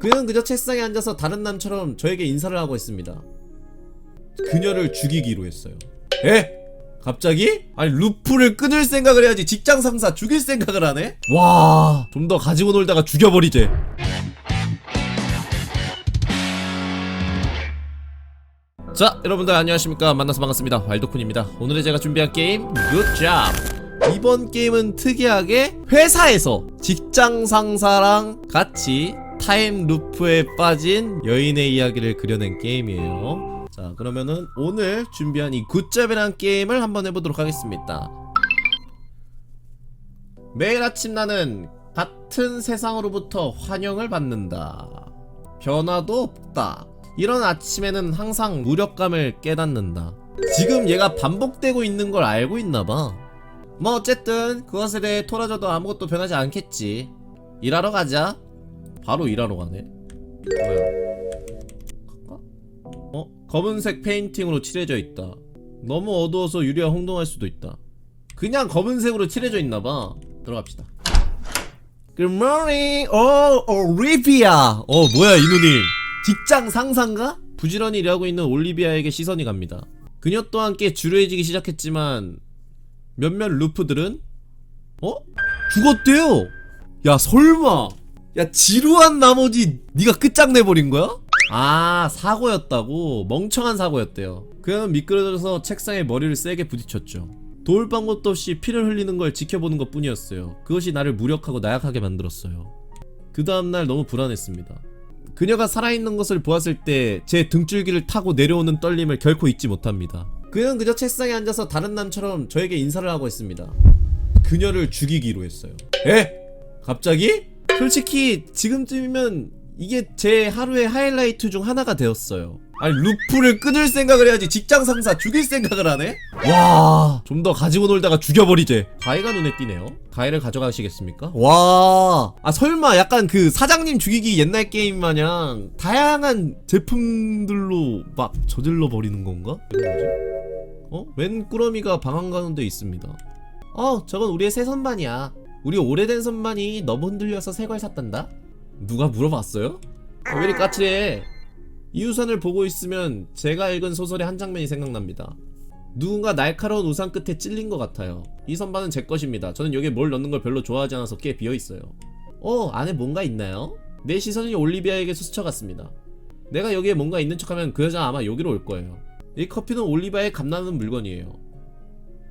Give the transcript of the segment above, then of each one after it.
그는 그저 책상에 앉아서 다른 남처럼 저에게 인사를 하고 있습니다. 그녀를 죽이기로 했어요. 에? 갑자기? 아니 루프를 끊을 생각을 해야지 직장 상사 죽일 생각을 하네? 와, 좀 더 가지고 놀다가 죽여버리제. 자, 여러분들 안녕하십니까? 만나서 반갑습니다. 와일드쿤입니다. 오늘의 제가 준비한 게임 굿잡. 이번 게임은 특이하게 회사에서 직장 상사랑 같이 타임 루프에 빠진 여인의 이야기를 그려낸 게임이에요. 자, 그러면은 오늘 준비한 이 굿잡이라는 게임을 한번 해보도록 하겠습니다. 매일 아침 나는 같은 세상으로부터 환영을 받는다. 변화도 없다. 이런 아침에는 항상 무력감을 깨닫는다. 지금 얘가 반복되고 있는 걸 알고 있나봐. 뭐 어쨌든 그것에 대해 토라져도 아무것도 변하지 않겠지. 일하러 가자. 바로 일하러 가네. 뭐야? 갈까? 어? 검은색 페인팅으로 칠해져 있다. 너무 어두워서 유리와 혼동할 수도 있다. 그냥 검은색으로 칠해져 있나봐. 들어갑시다. Good morning. 오, 올리비아. 어, 뭐야 이 누님. 직장 상사인가? 부지런히 일하고 있는 올리비아에게 시선이 갑니다. 그녀 또한 꽤 주류해지기 시작했지만 몇몇 루프들은 어? 죽었대요. 야 설마. 야 지루한 나머지 네가 끝장내버린 거야? 아 사고였다고 멍청한 사고였대요. 그는 미끄러져서 책상에 머리를 세게 부딪혔죠. 도울 방법도 없이 피를 흘리는 걸 지켜보는 것 뿐이었어요. 그것이 나를 무력하고 나약하게 만들었어요. 그 다음날 너무 불안했습니다. 그녀가 살아있는 것을 보았을 때 제 등줄기를 타고 내려오는 떨림을 결코 잊지 못합니다. 그는 그저 책상에 앉아서 다른 남처럼 저에게 인사를 하고 있습니다. 그녀를 죽이기로 했어요. 에? 갑자기? 솔직히 지금쯤이면 이게 제 하루의 하이라이트 중 하나가 되었어요. 아니 루프를 끊을 생각을 해야지 직장 상사 죽일 생각을 하네? 와, 좀 더 가지고 놀다가 죽여버리제. 가해가 눈에 띄네요. 가해를 가져가시겠습니까? 와, 아 설마 약간 그 사장님 죽이기 옛날 게임 마냥 다양한 제품들로 막 저질러 버리는 건가? 뭐지? 어? 웬 꾸러미가 방황 가는 데 있습니다. 어, 저건 우리의 새 선반이야. 우리 오래된 선반이 너무 흔들려서 새걸 샀단다. 누가 물어봤어요? 아, 왜 이리 까칠해? 이 우산을 보고 있으면 제가 읽은 소설의 한 장면이 생각납니다. 누군가 날카로운 우산 끝에 찔린 것 같아요. 이 선반은 제 것입니다. 저는 여기에 뭘 넣는 걸 별로 좋아하지 않아서 꽤 비어 있어요. 어, 안에 뭔가 있나요? 내 시선이 올리비아에게 스쳐갔습니다. 내가 여기에 뭔가 있는 척하면 그 여자 아마 여기로 올 거예요. 이 커피는 올리비아의 감나는 물건이에요.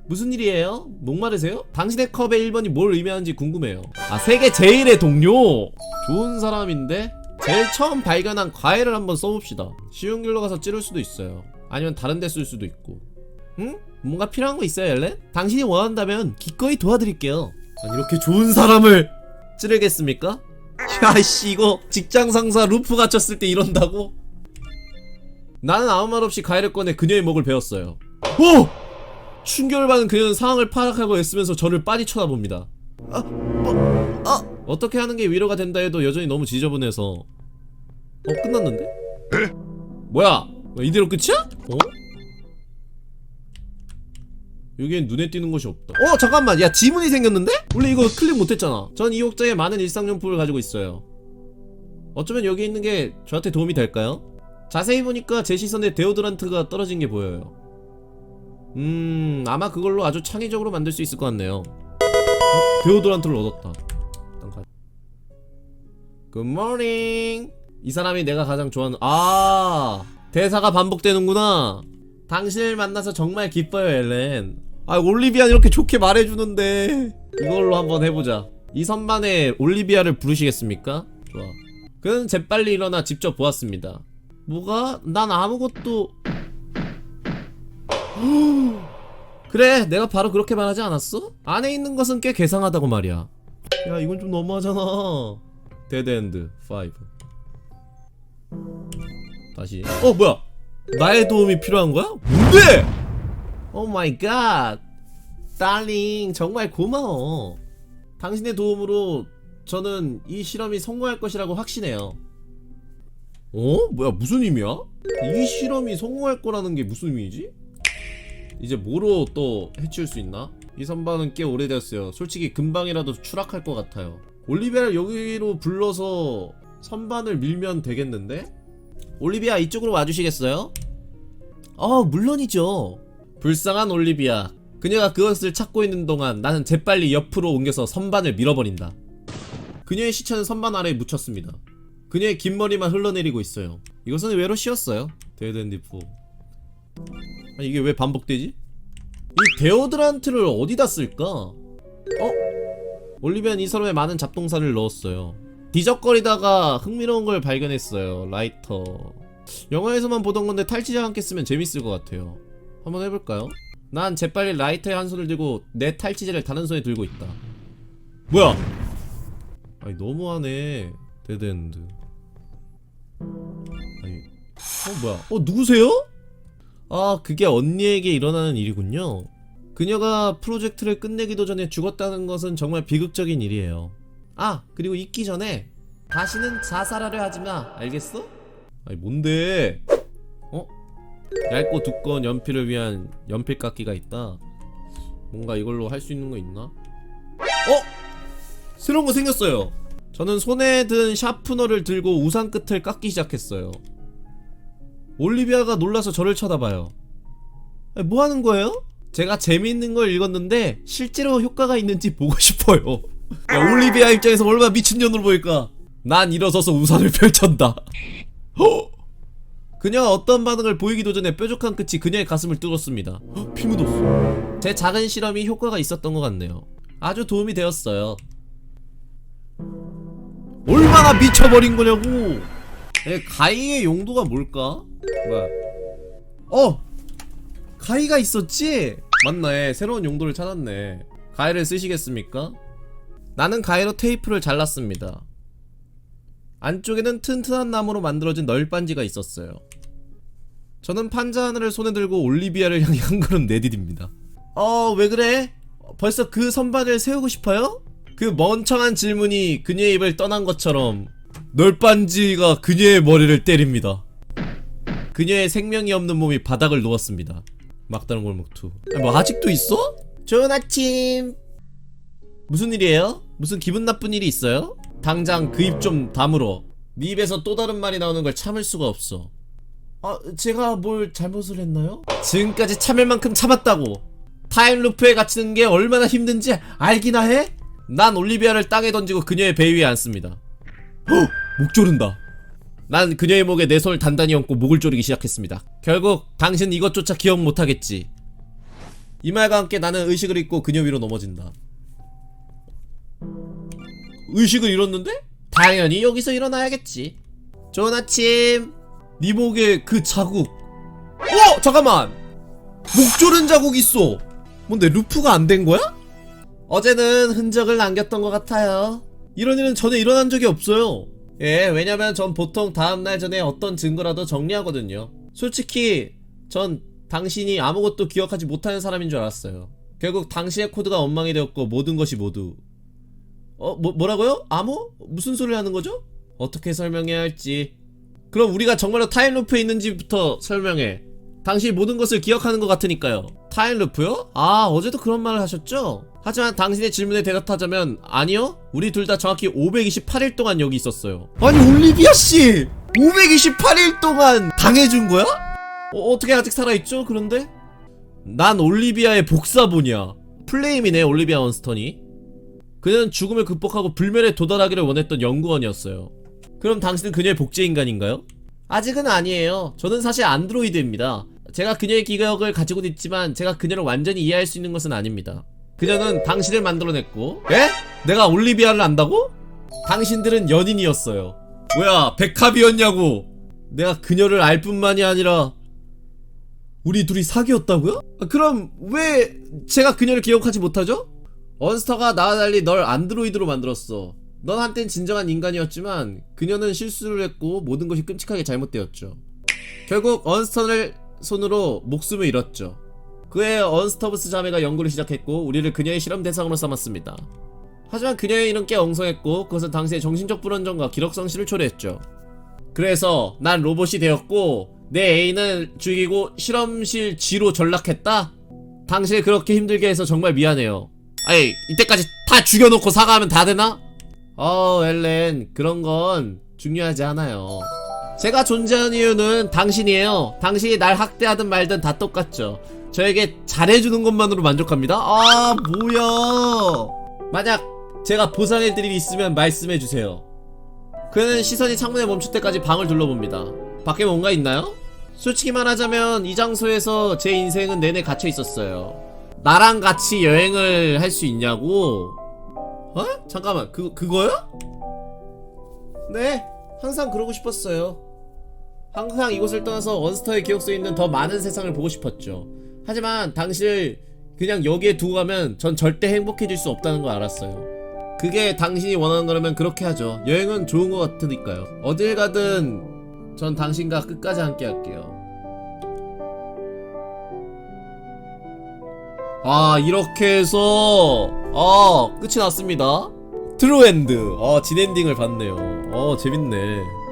무슨 일이에요? 목마르세요? 당신의 컵의 1번이 뭘 의미하는지 궁금해요. 아, 세계 제일의 동료! 좋은 사람인데? 제일 처음 발견한 과일을 한번 써봅시다. 쉬운 길로 가서 찌를 수도 있어요. 아니면 다른 데 쓸 수도 있고. 응? 뭔가 필요한 거 있어요, 엘렌? 당신이 원한다면 기꺼이 도와드릴게요. 아니, 이렇게 좋은 사람을 찌르겠습니까? 야이씨, 이거 직장 상사 루프 갇혔을 때 이런다고? 나는 아무 말 없이 과일을 꺼내 그녀의 목을 베었어요. 오! 충격을 받은 그녀는 상황을 파악하고 애쓰면서 저를 빤히 쳐다봅니다. 아, 뭐, 아, 어떻게 하는 게 위로가 된다 해도 여전히 너무 지저분해서. 어, 끝났는데? 뭐야? 뭐 이대로 끝이야? 어? 여기엔 눈에 띄는 것이 없다. 어, 잠깐만. 야, 지문이 생겼는데? 원래 이거 클릭 못했잖아. 전이 옥자에 많은 일상용품을 가지고 있어요. 어쩌면 여기 있는 게 저한테 도움이 될까요? 자세히 보니까 제 시선에 데오드란트가 떨어진 게 보여요. 음, 아마 그걸로 아주 창의적으로 만들 수 있을 것 같네요. 어? 데오드란트를 얻었다. Good morning. 이 사람이 내가 가장 좋아하는 아 대사가 반복되는구나. 당신을 만나서 정말 기뻐요, 엘렌. 아 올리비아 이렇게 좋게 말해주는데 이걸로 한번 해보자. 이 선반에 올리비아를 부르시겠습니까? 좋아. 그는 재빨리 일어나 직접 보았습니다. 뭐가? 난 아무것도 그래 내가 바로 그렇게 말하지 않았어? 안에 있는 것은 꽤 괴상하다고 말이야 야 이건 좀 너무하잖아 데드엔드 5 다시 어 뭐야 나의 도움이 필요한 거야? 뭔데? 오 마이 갓 달링 정말 고마워 당신의 도움으로 저는 이 실험이 성공할 것이라고 확신해요 어? 뭐야 무슨 의미야? 이 실험이 성공할 거라는 게 무슨 의미지? 이제 뭐로 또 해치울 수 있나? 이 선반은 꽤 오래됐어요. 솔직히 금방이라도 추락할 것 같아요. 올리베를 여기로 불러서 선반을 밀면 되겠는데? 올리비아 이쪽으로 와주시겠어요? 어 물론이죠 불쌍한 올리비아 그녀가 그것을 찾고 있는 동안 나는 재빨리 옆으로 옮겨서 선반을 밀어버린다 그녀의 시체는 선반 아래에 묻혔습니다 그녀의 긴 머리만 흘러내리고 있어요 이것은 외로 쉬웠어요 데드 앤 디포 이게 왜 반복되지? 이 데오드란트를 어디다 쓸까? 어? 올리비아는 이 서로에 많은 잡동사를 넣었어요 뒤적거리다가 흥미로운 걸 발견했어요 라이터 영화에서만 보던 건데 탈취자 함께 쓰면 재밌을 것 같아요 한번 해볼까요? 난 재빨리 라이터에 한 손을 들고 내 탈취제를 다른 손에 들고 있다 뭐야 아니 너무하네 데드엔드 아니 어 뭐야 어 누구세요? 아 그게 언니에게 일어나는 일이군요 그녀가 프로젝트를 끝내기도 전에 죽었다는 것은 정말 비극적인 일이에요 아 그리고 잊기 전에 다시는 자살하려 하지마 알겠어? 아니 뭔데 어? 얇고 두꺼운 연필을 위한 연필 깎기가 있다 뭔가 이걸로 할 수 있는 거 있나? 어? 새로운 거 생겼어요 저는 손에 든 샤프너를 들고 우산 끝을 깎기 시작했어요 올리비아가 놀라서 저를 쳐다봐요. 아니, 뭐 하는 거예요? 제가 재미있는 걸 읽었는데 실제로 효과가 있는지 보고 싶어요. 야, 올리비아 입장에서 얼마나 미친년으로 보일까? 난 일어서서 우산을 펼쳤다. 어? 그녀가 어떤 반응을 보이기도 전에 뾰족한 끝이 그녀의 가슴을 뚫었습니다. 헉, 피 묻었어. 제 작은 실험이 효과가 있었던 것 같네요. 아주 도움이 되었어요. 얼마나 미쳐버린 거냐고! 에, 가이의 용도가 뭘까? 뭐야 어! 가이가 있었지? 맞네 새로운 용도를 찾았네 가이를 쓰시겠습니까? 나는 가이로 테이프를 잘랐습니다 안쪽에는 튼튼한 나무로 만들어진 널빤지가 있었어요 저는 판자 하나를 손에 들고 올리비아를 향해 한 걸음 내디딥니다 어 왜 그래? 벌써 그 선반을 세우고 싶어요? 그 멍청한 질문이 그녀의 입을 떠난 것처럼 널빤지가 그녀의 머리를 때립니다 그녀의 생명이 없는 몸이 바닥을 놓았습니다 막다른 골목 2. 뭐 아직도 있어? 좋은 아침. 무슨 일이에요? 무슨 기분 나쁜 일이 있어요? 당장 그 입 좀 다물어. 네 입에서 또 다른 말이 나오는 걸 참을 수가 없어. 아, 제가 뭘 잘못을 했나요? 지금까지 참을 만큼 참았다고. 타임루프에 갇히는 게 얼마나 힘든지 알기나 해? 난 올리비아를 땅에 던지고 그녀의 배 위에 앉습니다. 헉! 목 조른다. 난 그녀의 목에 내 손을 단단히 얹고 목을 조르기 시작했습니다. 결국 당신 이것조차 기억 못하겠지. 이 말과 함께 나는 의식을 잃고 그녀 위로 넘어진다. 의식을 잃었는데? 당연히 여기서 일어나야겠지. 좋은 아침. 네 목에 그 자국. 어 잠깐만. 목 조른 자국 있어. 뭔데 루프가 안 된 거야? 어제는 흔적을 남겼던 것 같아요. 이런 일은 전혀 일어난 적이 없어요. 예, 왜냐면 전 보통 다음날 전에 어떤 증거라도 정리하거든요. 솔직히, 전 당신이 아무것도 기억하지 못하는 사람인 줄 알았어요. 결국 당시의 코드가 엉망이 되었고, 모든 것이 모두. 어, 뭐, 뭐라고요? 암호? 무슨 소리를 하는 거죠? 어떻게 설명해야 할지. 그럼 우리가 정말로 타임루프에 있는지부터 설명해. 당신이 모든 것을 기억하는 것 같으니까요. 타임루프요? 아, 어제도 그런 말을 하셨죠? 하지만 당신의 질문에 대답하자면 아니요. 우리 둘 다 정확히 528일 동안 여기 있었어요. 아니 올리비아 씨, 528일 동안 당해준 거야? 어, 어떻게 아직 살아있죠? 그런데 난 올리비아의 복사본이야. 플레임이네 올리비아 원스턴이. 그녀는 죽음을 극복하고 불멸에 도달하기를 원했던 연구원이었어요. 그럼 당신은 그녀의 복제 인간인가요? 아직은 아니에요. 저는 사실 안드로이드입니다. 제가 그녀의 기억을 가지고 있지만 제가 그녀를 완전히 이해할 수 있는 것은 아닙니다. 그녀는 당신을 만들어냈고 예? 내가 올리비아를 안다고? 당신들은 연인이었어요 뭐야 백합이었냐고 내가 그녀를 알 뿐만이 아니라 우리 둘이 사귀었다고요? 아, 그럼 왜 제가 그녀를 기억하지 못하죠? 언스터가 나와 달리 널 안드로이드로 만들었어 넌 한땐 진정한 인간이었지만 그녀는 실수를 했고 모든 것이 끔찍하게 잘못되었죠 결국 언스턴을 손으로 목숨을 잃었죠 그해 언스터브스 자매가 연구를 시작했고 우리를 그녀의 실험 대상으로 삼았습니다. 하지만 그녀의 일은 꽤 엉성했고 그것은 당시의 정신적 불안정과 기록 상실을 초래했죠. 그래서 난 로봇이 되었고 내 애인을 죽이고 실험실 G로 전락했다? 당신을 그렇게 힘들게 해서 정말 미안해요. 아니 이때까지 다 죽여놓고 사과하면 다 되나? 어 엘렌 그런 건 중요하지 않아요. 제가 존재하는 이유는 당신이에요. 당신이 날 학대하든 말든 다 똑같죠. 저에게 잘해주는 것만으로 만족합니다. 아, 뭐야. 만약 제가 보상해드릴 일이 있으면 말씀해주세요. 그는 시선이 창문에 멈출 때까지 방을 둘러봅니다. 밖에 뭔가 있나요? 솔직히 말하자면 이 장소에서 제 인생은 내내 갇혀 있었어요. 나랑 같이 여행을 할 수 있냐고? 어? 잠깐만, 그, 그거요? 네, 항상 그러고 싶었어요. 항상 이곳을 떠나서 원스터의 기억 속에 있는 더 많은 세상을 보고 싶었죠. 하지만 당신을 그냥 여기에 두고 가면 전 절대 행복해질 수 없다는 걸 알았어요. 그게 당신이 원하는 거라면 그렇게 하죠. 여행은 좋은 것 같으니까요. 어딜 가든 전 당신과 끝까지 함께 할게요. 아, 이렇게 해서, 아, 끝이 났습니다. 트루 엔드. 어, 진엔딩을 봤네요. 어, 재밌네.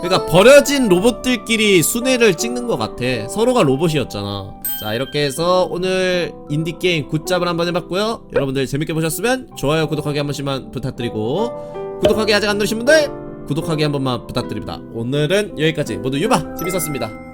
그러니까 버려진 로봇들끼리 순회를 찍는 것 같아. 서로가 로봇이었잖아. 자, 이렇게 해서 오늘 인디게임 굿잡을 한번 해봤고요. 여러분들 재밌게 보셨으면 좋아요, 구독하기 한 번씩만 부탁드리고, 구독하기 아직 안 누르신 분들, 구독하기 한 번만 부탁드립니다. 오늘은 여기까지 모두 유바! 재밌었습니다.